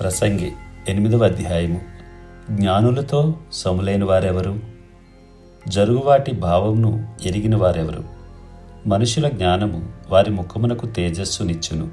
ప్రసంగి ఎనిమిదవ అధ్యాయము. జ్ఞానులతో సములైన వారెవరు? జరుగువాటి భావమును ఎరిగిన వారెవరు? మనుషుల జ్ఞానము వారి ముఖమునకు తేజస్సునిచ్చును.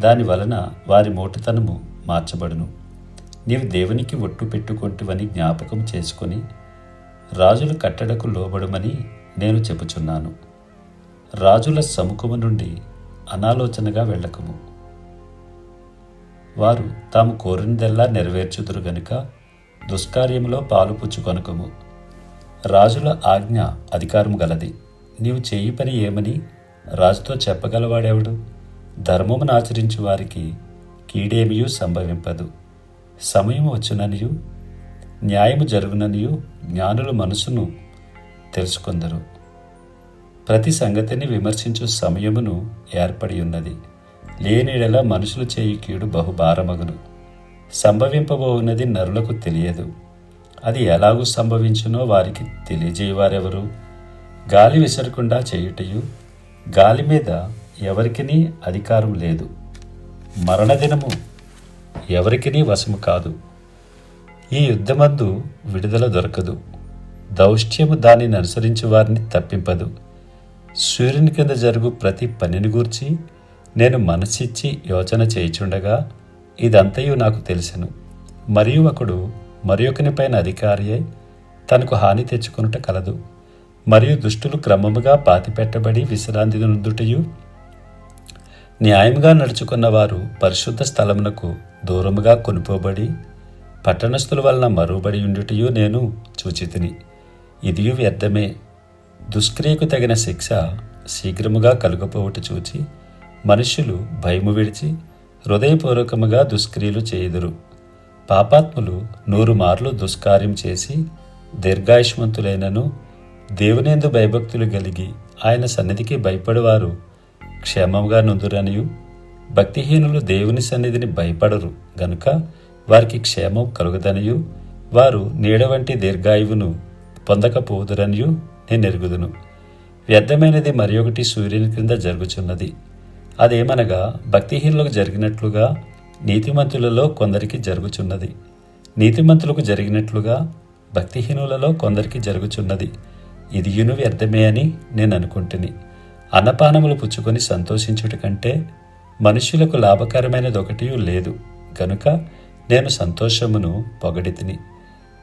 దాని వలన వారి మోటుతనము మార్చబడును. నీవు దేవునికి ఒట్టు పెట్టుకొంటివని జ్ఞాపకం చేసుకొని రాజుల కట్టడకు లోబడమని నేను చెప్పుచున్నాను. రాజుల సముఖము నుండి అనాలోచనగా వెళ్ళకము. వారు తాము కోరినదెల్లా నెరవేర్చుదురు గనుక దుష్కార్యములో పాలుపుచ్చుకొనకము రాజుల ఆజ్ఞ అధికారము గలది. నీవు చేయి పని ఏమని రాజుతో చెప్పగలవాడెవడు? ధర్మమును ఆచరించు వారికి కీడేమియు సంభవింపదు. సమయం వచ్చుననియు న్యాయము జరుగుననియు జ్ఞానుల మనసును తెలుసుకొందరు. ప్రతి సంగతిని విమర్శించు సమయమును ఏర్పడి ఉన్నది లేనిడల మనుషులు చేయి కీడు బహుభారమగును. సంభవింపబోవున్నది నరులకు తెలియదు. అది ఎలాగూ సంభవించునో వారికి తెలియజేయవారెవరు? గాలి విసరకుండా చేయుటయు? గాలి మీద ఎవరికినీ అధికారం లేదు. మరణదినము ఎవరికినీ వశము కాదు. ఈ యుద్ధమందు విడుదల దొరకదు. దౌష్ట్యము దానిని అనుసరించి వారిని తప్పింపదు. సూర్యుని కింద జరుగు ప్రతి పనిని గూర్చి నేను మనసిచ్చి యోచన చేయుచుండగా ఇదంతయు నాకు తెలిసెను. మరియు ఒకడు మరి ఒకనిపైన అధికారి అయి తనకు హాని తెచ్చుకొనుట కలదు. మరియు దుష్టులు క్రమముగా పాతిపెట్టబడి విశ్రాంతి నుందుటయు న్యాయముగా నడుచుకున్న వారు పరిశుద్ధ స్థలమునకు దూరముగా కొనుపోబడి పట్టణస్థుల వలన మరువబడి ఉండుటయు నేను చూచితిని. ఇదియు వ్యర్థమే. దుష్క్రియకు తగిన శిక్ష శీఘ్రముగా కలుగపోవుట చూచి మనుష్యులు భయము విడిచి హృదయపూర్వకముగా దుష్క్రియలు చేయుదురు. పాపాత్ములు నూరు మార్లు దుష్కార్యం చేసి దీర్ఘాయుష్మంతులైనను దేవునేందు భయభక్తులు కలిగి ఆయన సన్నిధికి భయపడేవారు క్షేమంగా నుందురనియు. భక్తిహీనులు దేవుని సన్నిధిని భయపడరు గనుక వారికి క్షేమం కలుగుదనియు. వారు నీడ వంటి దీర్ఘాయువును పొందకపోదురనియు నేను ఎరుగుదును వ్యర్థమైనది మరి ఒకటి సూర్యుని క్రింద జరుగుచున్నది. అదేమనగా భక్తిహీనులకు జరిగినట్లుగా నీతిమంతులలో కొందరికి జరుగుచున్నది. నీతిమంతులకు జరిగినట్లుగా భక్తిహీనులలో కొందరికి జరుగుచున్నది. ఇదియును వ్యర్థమే అని నేను అనుకుంటుని అన్నపానములు పుచ్చుకొని సంతోషించుట కంటే మనుష్యులకు లాభకరమైనది ఒకటి లేదు. గనుక నేను సంతోషమును పొగడితిని.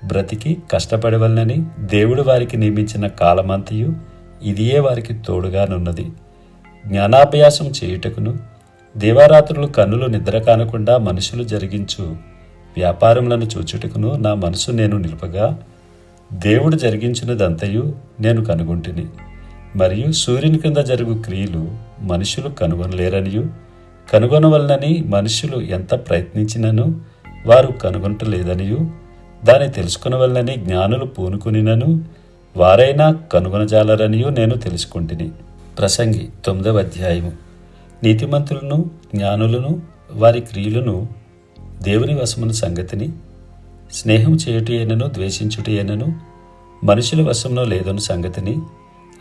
బ్రతికి కష్టపడవలనని దేవుడు వారికి నియమించిన కాలమంతయు ఇదియే వారికి తోడుగానున్నది. జ్ఞానాభ్యాసం చేయుటకును దేవారాత్రులు కన్నులు నిద్ర కానకుండా మనుషులు జరిగించు వ్యాపారములను చూచుటకును నా మనసు నేను నిలుపగా దేవుడు జరిగించినదంతయు నేను కనుగొంటిని. మరియు సూర్యుని కింద జరుగు క్రియలు మనుషులు కనుగొనలేరనియు కనుగొనవలనని మనుషులు ఎంత ప్రయత్నించినను వారు కనుగొనటలేదనియు దాన్ని తెలుసుకునవలనని జ్ఞానులు పూనుకునినను వారైనా కనుగొనజాలరనియూ నేను తెలుసుకుంటుని. ప్రసంగి తొమ్మిదవ అధ్యాయము. నీతిమంతులను జ్ఞానులను వారి క్రియలను దేవుని వశమున సంగతిని స్నేహం చేయుటయేనను ద్వేషించుటయేనను మనుషుల వశంలో లేదను సంగతిని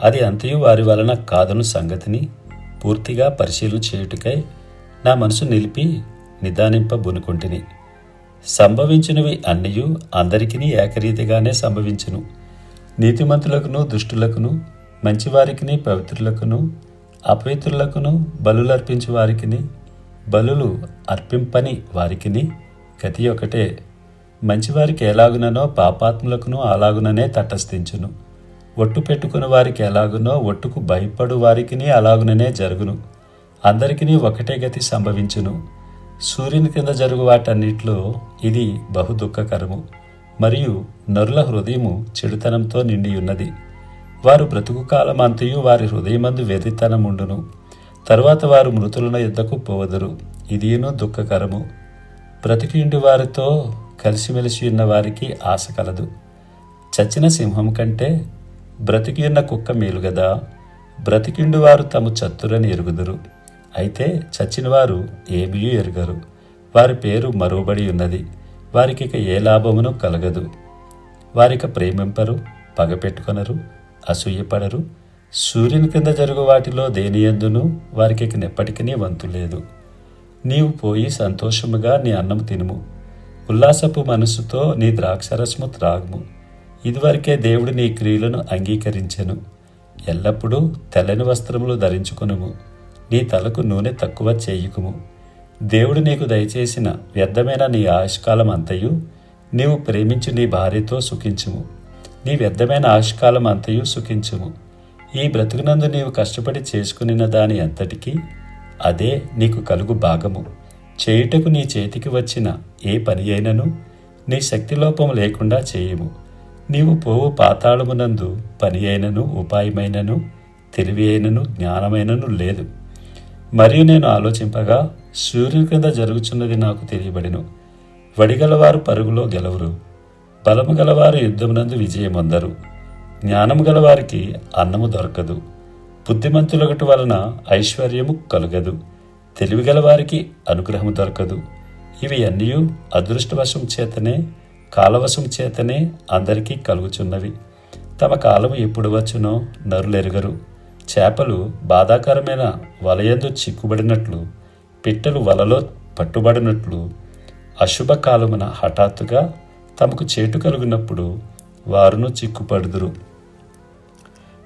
అది అంతయు వారి వలన కాదను సంగతిని పూర్తిగా పరిశీలన చేయుటకై నా మనసు నిలిపి నిదానింపబునుకుంటుని. సంభవించినవి అన్నయు అందరికీ ఏకరీతిగానే సంభవించును. నీతిమంతులకును దుష్టులకును మంచివారికిని పవిత్రులకును అపవిత్రులకును బలులర్పించు వారికిని బలులు అర్పింపని వారికిని గతి ఒకటే. మంచివారికి ఎలాగుననో పాపాత్ములకును అలాగుననే తటస్థించును. ఒట్టు పెట్టుకుని వారికి ఎలాగునో ఒట్టుకు భయపడు వారికిని అలాగుననే జరుగును. అందరికీ ఒకటే గతి సంభవించును. సూర్యుని కింద జరుగు వాటన్నిటిలో ఇది బహు దుఃఖకరము మరియు నరుల హృదయము చెడుతనంతో నిండియున్నది. వారు బ్రతుకు కాలం వారి హృదయమందు వెర్రితనముండును తరువాత వారు మృతులను ఎద్దకు పోవదురు. ఇదేనో దుఃఖకరము. బ్రతికిండి వారితో కలిసిమెలిసి ఉన్న వారికి ఆశ కలదు. చచ్చిన సింహం కంటే బ్రతికి ఉన్న కుక్క మేలు గదా. బ్రతికిండు వారు తమ చత్తురని ఎరుగుదురు. అయితే చచ్చిన వారు ఏమీ ఎరుగరు. వారి పేరు మరువబడి ఉన్నది వారికి ఏ లాభమును కలగదు. వారిక ప్రేమింపరు పగపెట్టుకొనరు అసూయపడరు. సూర్యుని కింద జరుగు వాటిలో దేనియందును వారికి ఎప్పటికీ వంతు లేదు. నీవు పోయి సంతోషముగా నీ అన్నం తినుము. ఉల్లాసపు మనస్సుతో నీ ద్రాక్షరసము త్రాగుము. ఇదివరకే దేవుడు నీ క్రియలను అంగీకరించెను. ఎల్లప్పుడూ తెల్లని వస్త్రములు ధరించుకునుము. నీ తలకు నూనె తక్కువ చేయుకుము. దేవుడు నీకు దయచేసిన వ్యర్థమైన నీ ఆయుష్కాలం అంతయు నీవు ప్రేమించు నీ భార్యతో సుఖించుము. నీ వ్యర్థమైన ఆశకాలం అంతయు సుఖించుము. ఈ బ్రతుకునందు నీవు కష్టపడి చేసుకునిన దాని అంతటికీ అదే నీకు కలుగు భాగము. చేయుటకు నీ చేతికి వచ్చిన ఏ పని అయినను నీ శక్తిలోపం లేకుండా చేయుము. నీవు పోవు పాతాళమునందు పని అయినను ఉపాయమైనను తెలివి అయినను జ్ఞానమైనను లేదు. మరియు నేను ఆలోచింపగా సూర్యుని క్రింద జరుగుచున్నది నాకు తెలియబడిను. వడిగలవారు పరుగులో గెలవరు. బలము గలవారు యుద్ధమునందు విజయమొందరు. జ్ఞానము గలవారికి అన్నము దొరకదు. బుద్ధిమంతులొకటి వలన ఐశ్వర్యము కలుగదు. తెలివి గలవారికి అనుగ్రహము దొరకదు. ఇవి అన్నీ అదృష్టవశం చేతనే కాలవశం చేతనే అందరికీ కలుగుచున్నవి. తమ కాలము ఎప్పుడు వచ్చునో నరులెరుగరు. చేపలు బాధాకరమైన వలయందు చిక్కుబడినట్లు పిట్టలు వలలో పట్టుబడినట్లు అశుభ కాలమున హఠాత్తుగా తమకు చేటు కలుగునప్పుడు వారును చిక్కుపడుదురు.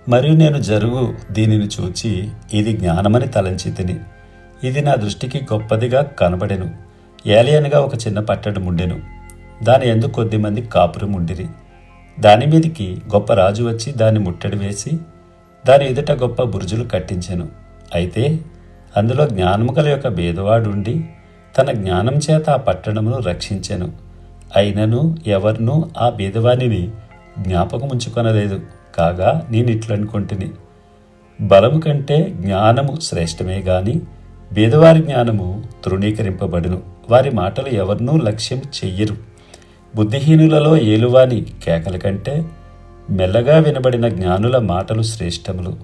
మరియు నేను జరుగు దీనిని చూచి ఇది జ్ఞానమని తలంచితిని. ఇది నా దృష్టికి గొప్పదిగా కనబడెను. ఏలియనగా ఒక చిన్న పట్టడం ఉండెను. దాని ఎందుకు కొద్దిమంది కాపురం ఉండిరి. దాని మీదికి గొప్ప రాజు వచ్చి దాన్ని ముట్టడి వేసి దాని ఎదుట గొప్ప బురుజులు కట్టించెను. అయితే అందులో జ్ఞానము గల యొక్క భేదవాడుండి తన జ్ఞానం చేత ఆ పట్టణమును రక్షించెను. అయినను ఎవరినూ ఆ బీదవాణిని జ్ఞాపకం ఉంచుకొనలేదు కాగా నేను ఇట్లనుకుంటుని బలము కంటే జ్ఞానము శ్రేష్టమే గాని బీదవారి జ్ఞానము తృణీకరింపబడును. వారి మాటలు ఎవరినూ లక్ష్యం చెయ్యరు. బుద్ధిహీనులలో ఏలువాని కేకల కంటే మెల్లగా వినబడిన జ్ఞానుల మాటలు శ్రేష్టములు.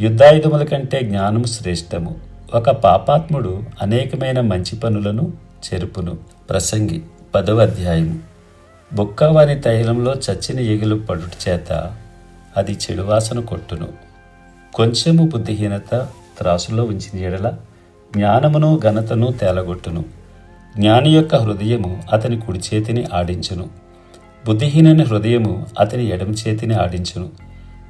యుద్ధాయుధముల కంటే జ్ఞానము శ్రేష్టము. ఒక పాపాత్ముడు అనేకమైన మంచి పనులను చెరుపును. ప్రసంగి పదవ అధ్యాయము బొక్కవాని తైలంలో చచ్చిన ఈగలు పడుట చేత అది చెడువాసన కొట్టును. కొంచెము బుద్ధిహీనత త్రాసులో ఉంచిన ఎడల జ్ఞానమును ఘనతను తేలగొట్టును. జ్ఞాని యొక్క హృదయము అతని కుడి చేతిని ఆడించును. బుద్ధిహీనుని హృదయము అతని ఎడమ చేతిని ఆడించును.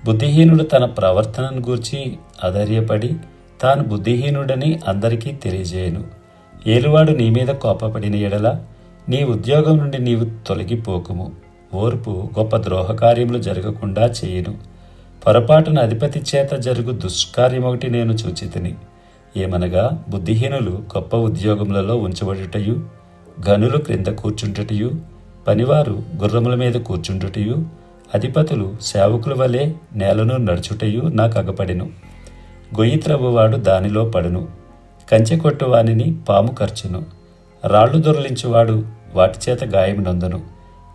బుద్ధిహీనుడు తన ప్రవర్తనను గూర్చి అధైర్యపడి తాను బుద్ధిహీనుడని అందరికీ తెలియజేయను. ఏలువాడు నీ మీద కోపపడిన ఎడల నీ ఉద్యోగం నుండి నీవు తొలగిపోకుము. ఓర్పు గొప్ప ద్రోహకార్యములు జరగకుండా చేయును. పొరపాటున అధిపతి చేత జరుగు దుష్కార్యం ఒకటి నేను చూచితిని. ఏమనగా బుద్ధిహీనులు గొప్ప ఉద్యోగములలో ఉంచబడుటయు గనులు క్రింద కూర్చుంటుటయు పనివారు గుర్రముల మీద కూర్చుంటుటయు అధిపతులు సేవకుల వలె నేలను నడుచుటయు నాకు అగపడెను. గొయ్యి త్రవ్వువాడు దానిలో పడును. కంచె కొట్టువానిని పాము ఖర్చును రాళ్ళు దొరలించువాడు వాటి చేత గాయం నొందును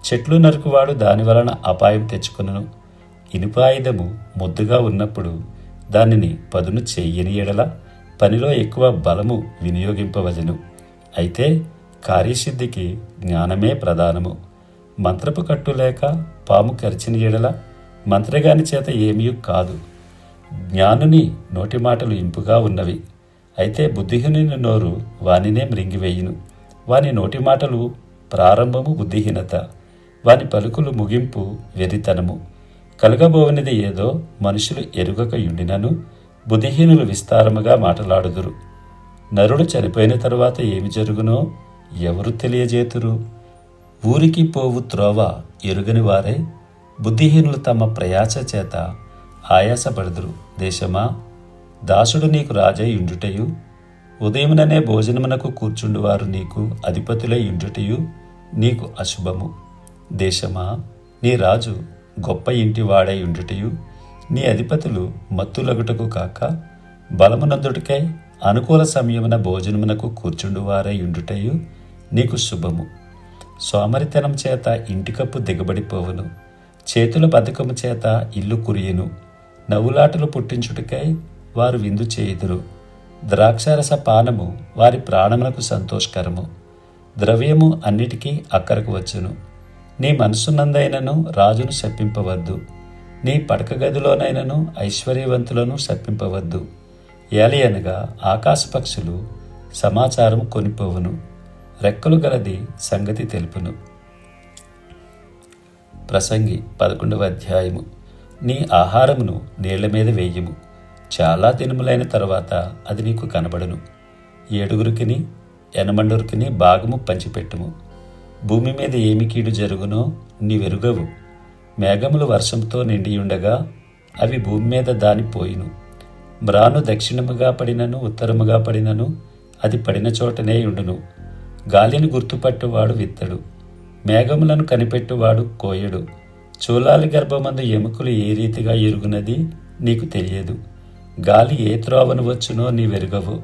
చెట్లు నరుకువాడు దాని వలన అపాయం తెచ్చుకొనును. ఇనుపాయుధము ముద్దుగా ఉన్నప్పుడు దానిని పదును చెయ్యని ఎడల పనిలో ఎక్కువ బలము వినియోగింపవలెను. అయితే కార్యసిద్ధికి జ్ఞానమే ప్రధానము. మంత్రపు కట్టు లేక పాము కరిచిన ఎడల మంత్రగాని చేత ఏమీ కాదు. జ్ఞానుని నోటి మాటలు ఇంపుగా ఉన్నవి. అయితే బుద్ధిహీనుని నోరు వానినే మృంగివేయును. వాని నోటి మాటలు ప్రారంభము బుద్ధిహీనత వాని పలుకులు ముగింపు వెరితనము కలగబోవనిది ఏదో మనుషులు ఎరుగక యుండినను బుద్ధిహీనులు విస్తారముగా మాటలాడుదురు. నరుడు చనిపోయిన తరువాత ఏమి జరుగునో ఎవరు తెలియజేతురు? ఊరికి పోవు త్రోవ ఎరుగని వారే బుద్ధిహీనులు తమ ప్రయాస చేత ఆయాసపడుదురు. దేశమా దాసుడు నీకు రాజై ఉండుటయు ఉదయముననే భోజనమునకు కూర్చుండువారు నీకు అధిపతులై ఉండుటయు నీకు అశుభము. దేశమా నీ రాజు గొప్ప ఇంటి వాడై ఉండుటయు నీ అధిపతులు మత్తులగుటకు కాక బలమునందుటికై అనుకూల సమయమున భోజనమునకు కూర్చుండువారై ఉండుటయు నీకు శుభము. సోమరితనం చేత ఇంటికప్పు దిగబడిపోవును చేతుల బధకము చేత ఇల్లు కురియును నవ్వులాటలు పుట్టించుటకై వారు విందు చేయుదురు. ద్రాక్షారస పానము వారి ప్రాణములకు సంతోషకరము. ద్రవ్యము అన్నిటికీ అక్కరకు వచ్చును. నీ మనసునందైనను రాజును శప్పింపవద్దు నీ పడక గదిలోనైనను ఐశ్వర్యవంతులను శప్పింపవద్దు ఏలి ఆకాశపక్షులు ఆకాశ పక్షులు సమాచారం కొనిపోవును. రెక్కలు గలది సంగతి తెలుపును. ప్రసంగి పదకొండవ అధ్యాయము. నీ ఆహారమును నీళ్ళ మీద వేయము. చాలా దినములైన తర్వాత అది నీకు కనబడును. ఏడుగురికిని ఎనమండురికిని భాగము పంచిపెట్టుము. భూమి మీద ఏమి కీడు జరుగునో నీవెరుగవు. మేఘములు వర్షంతో నిండియుండగా అవి భూమి మీద దాని పోయిను. మ్రాను దక్షిణముగా పడినను ఉత్తరముగా పడినను అది పడిన చోటనే ఉండును. గాలిని గుర్తుపట్టువాడు విత్తడు. మేఘములను కనిపెట్టువాడు కోయడు. చూలాలి గర్భమందు ఎముకలు ఏ రీతిగా ఎరుగునది నీకు తెలియదు. గాలి ఏ త్రోవను వచ్చునో నీవెరుగవు.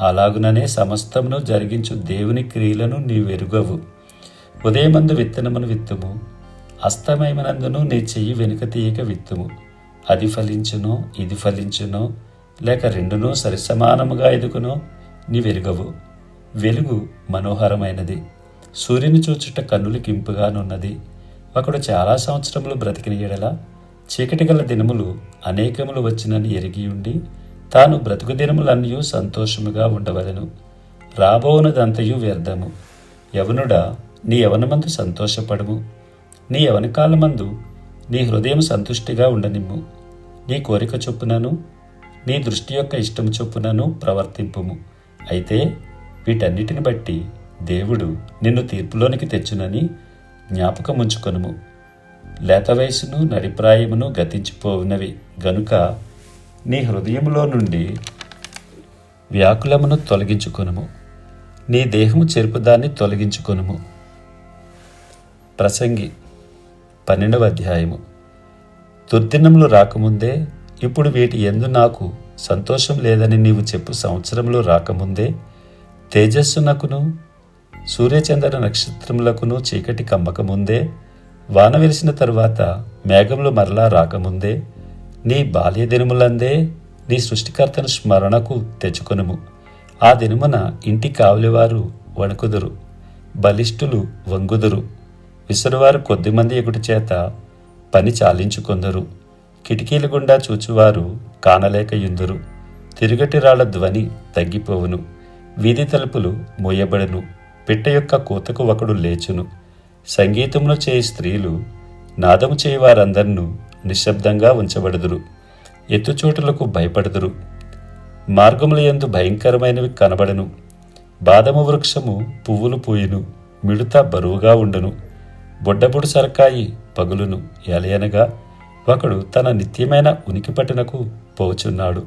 అలాగుననే సమస్తమును జరిగించు దేవుని క్రియలను నీ వెరుగవు ఉదయమందు విత్తనమును విత్తుము అస్తమయమనందును నీ చెయ్యి వెనుక తీయక విత్తుము. అది ఫలించునో ఇది ఫలించునో లేక రెండునో సరిసమానముగా ఎదుగునో నీ వెలుగవు వెలుగు మనోహరమైనది. సూర్యుని చూచుట కన్నులకింపుగానున్నది ఒకడు చాలా సంవత్సరములు బ్రతికిన ఎడల చీకటి గల దినములు అనేకములు వచ్చినని ఎరిగి ఉండి తాను బ్రతుకు దినములన్నీ సంతోషముగా ఉండవలెను. రాబోనదంతయు వ్యర్థము. యవనుడా నీ యవనమందు సంతోషపడము. నీ యవనకాలమందు నీ హృదయం సంతుష్టిగా ఉండనిమ్ము. నీ కోరిక చొప్పునను నీ దృష్టి యొక్క ఇష్టము చొప్పునను ప్రవర్తింపుము. అయితే వీటన్నిటిని బట్టి దేవుడు నిన్ను తీర్పులోనికి తెచ్చునని జ్ఞాపకముంచుకొనుము. లేత వయసును నడిప్రాయమును గతించిపోవునవి. గనుక నీ హృదయములో నుండి వ్యాకులమును తొలగించుకొనుము. నీ దేహము చెరుపుదాన్ని తొలగించుకొనుము. ప్రసంగి పన్నెండవ అధ్యాయము. దుర్దినములు రాకముందే ఇప్పుడు వీటి ఎందు నాకు సంతోషం లేదని నీవు చెప్పు సంవత్సరంలో రాకముందే తేజస్సునకును సూర్యచంద్ర నక్షత్రములకును చీకటి కమ్మకముందే వాన వెలిసిన తరువాత మేఘములు మరలా రాకముందే నీ బాల్య దినములందే నీ సృష్టికర్తను స్మరణకు తెచ్చుకొనుము. ఆ దినమున ఇంటి కావలివారు వణుకుదురు బలిష్ఠులు వంగుదురు. విసురువారు కొద్దిమంది ఎగుటి చేత పని చాలించుకొందరు. కిటికీల గుండా చూచువారు కానలేకయుందురు తిరుగటి రాళ్ళ ధ్వని తగ్గిపోవును. వీధి తలుపులు మోయబడును. పిట్ట యొక్క కూతకు ఒకడు లేచును. సంగీతమును చేయి స్త్రీలు నాదము చేయి నిశ్శబ్దంగా ఉంచబడుదురు. ఎత్తుచోటులకు భయపడుదురు. మార్గముల యందు భయంకరమైనవి కనబడను. బాదము వృక్షము పువ్వులు పూయును మిడత బరువుగా ఉండును. బొడ్డబుడు సరకాయి పగులును ఎలయనగా ఒకడు తన నిత్యమైన ఉనికి పట్టునకు పోచున్నాడు.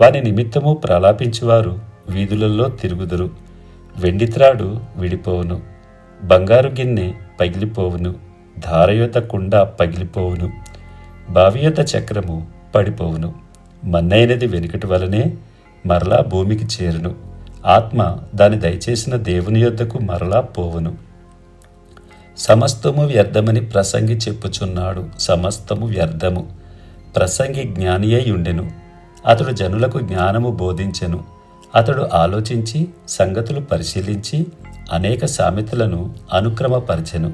వాని నిమిత్తము ప్రలాపించువారు వీధులలో తిరుగుదురు. వెండిత్రాడు విడిపోవును. బంగారు గిన్నె పగిలిపోవును ధారయుత కుండ పగిలిపోవును బావి చక్రము పడిపోవును. మన్నైనది వెనుకటి వలనే మరలా భూమికి చేరును. ఆత్మ దాని దయచేసిన దేవుని యొద్దకు మరలా పోవును. సమస్తము వ్యర్థమని ప్రసంగి చెప్పుచున్నాడు సమస్తము వ్యర్థము. ప్రసంగి జ్ఞాని అయి ఉండెను. అతడు జనులకు జ్ఞానము బోధించెను. అతడు ఆలోచించి సంగతులు పరిశీలించి అనేక సామెతలను అనుక్రమపరచెను.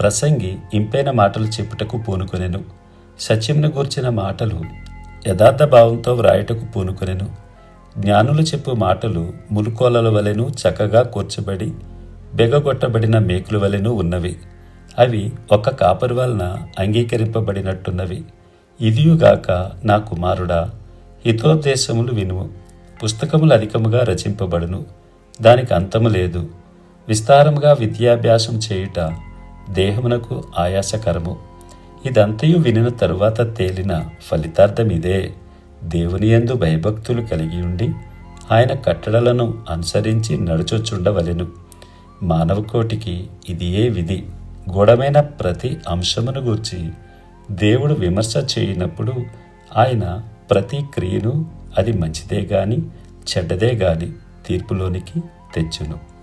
ప్రసంగి ఇంపైన మాటలు చెప్పుటకు పూనుకొనెను. సత్యమును గూర్చిన మాటలు యథార్థ భావంతో వ్రాయుటకు పూనుకొనెను. జ్ఞానులు చెప్పు మాటలు ములుకోలల వలెను చక్కగా కూర్చబడి బెగగొట్టబడిన మేకుల వలెను ఉన్నవి. అవి ఒక కాపరి వలన అంగీకరింపబడినట్టున్నవి ఇదియుగాక నా కుమారుడా హితోద్దేశములు వినుము. పుస్తకములు అధికముగా రచింపబడును. దానికి అంతము లేదు. విస్తారముగా విద్యాభ్యాసం చేయుట దేహమునకు ఆయాసకరము. ఇదంతయు వినిన తరువాత తేలిన ఫలితార్థం ఇదే దేవుని యందు భయభక్తులు కలిగి ఉండి ఆయన కట్టడలను అనుసరించి నడుచొచ్చుండవలెను. మానవకోటికి ఇది ఏ విధి. గూఢమైన ప్రతి అంశమును గూర్చి దేవుడు విమర్శ చేయనప్పుడు ఆయన ప్రతి క్రియను అది మంచిదే గాని చెడ్డదే గాని తీర్పులోనికి తెచ్చును.